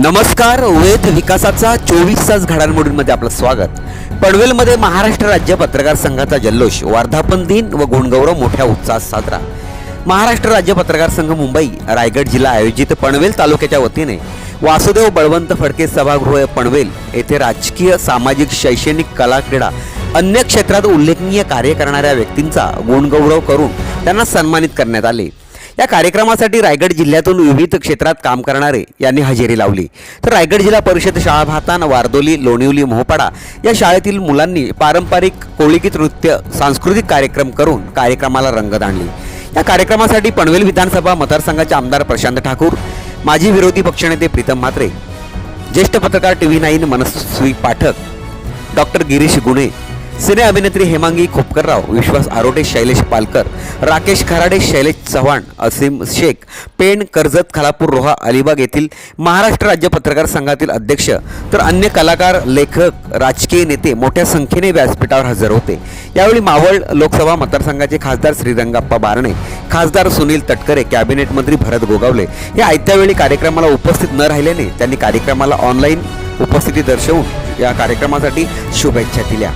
नमस्कार वेद विकासाचा चोवीस तास घडामोडींमध्ये आपलं स्वागत. पनवेलमध्ये महाराष्ट्र राज्य पत्रकार संघाचा जल्लोष वर्धापन दिन व गुणगौरव मोठ्या उत्साहात साजरा. महाराष्ट्र राज्य पत्रकार संघ मुंबई रायगड जिल्हा आयोजित पनवेल तालुक्याच्या वतीने वासुदेव बळवंत फडके सभागृह पनवेल येथे राजकीय सामाजिक शैक्षणिक कला क्रीडा अन्य क्षेत्रात उल्लेखनीय कार्य करणाऱ्या व्यक्तींचा गुणगौरव करून त्यांना सन्मानित करण्यात आले. या कार्यक्रमासाठी रायगड जिल्ह्यातून विविध क्षेत्रात काम करणारे यांनी हजेरी लावली. तर रायगड जिल्हा परिषद शाळा भातान वारदोली लोणिवली मोहपाडा या शाळेतील मुलांनी पारंपरिक कोळीगीत नृत्य सांस्कृतिक कार्यक्रम करून कार्यक्रमाला रंगत आणली या कार्यक्रमासाठी पनवेल विधानसभा मतदारसंघाचे आमदार प्रशांत ठाकूर माजी विरोधी पक्षनेते प्रीतम म्हात्रे ज्येष्ठ पत्रकार T V nine Manasvi Pathak doctor Girish Gune cine अभिनेत्री हेमांगी खोपकरराव विश्वास आरोटे शैलेश पालकर राकेश खराडे शैलेश चव्हाण असीम शेख पेण कर्जत खालापूर रोहा अलिबाग येथील महाराष्ट्र राज्य पत्रकार संघातील अध्यक्ष तर अन्य कलाकार लेखक राजकीय नेते मोठ्या संख्येने व्यासपीठावर हजर होते. यावेळी मावळ लोकसभा मतदारसंघाचे खासदार श्रीरंगाप्पा बारणे खासदार सुनील तटकरे कॅबिनेट मंत्री भरत गोगावले हे आयत्यावेळी कार्यक्रमाला उपस्थित न राहिल्याने त्यांनी कार्यक्रमाला ऑनलाईन उपस्थिती दर्शवून या कार्यक्रमासाठी शुभेच्छा दिल्या.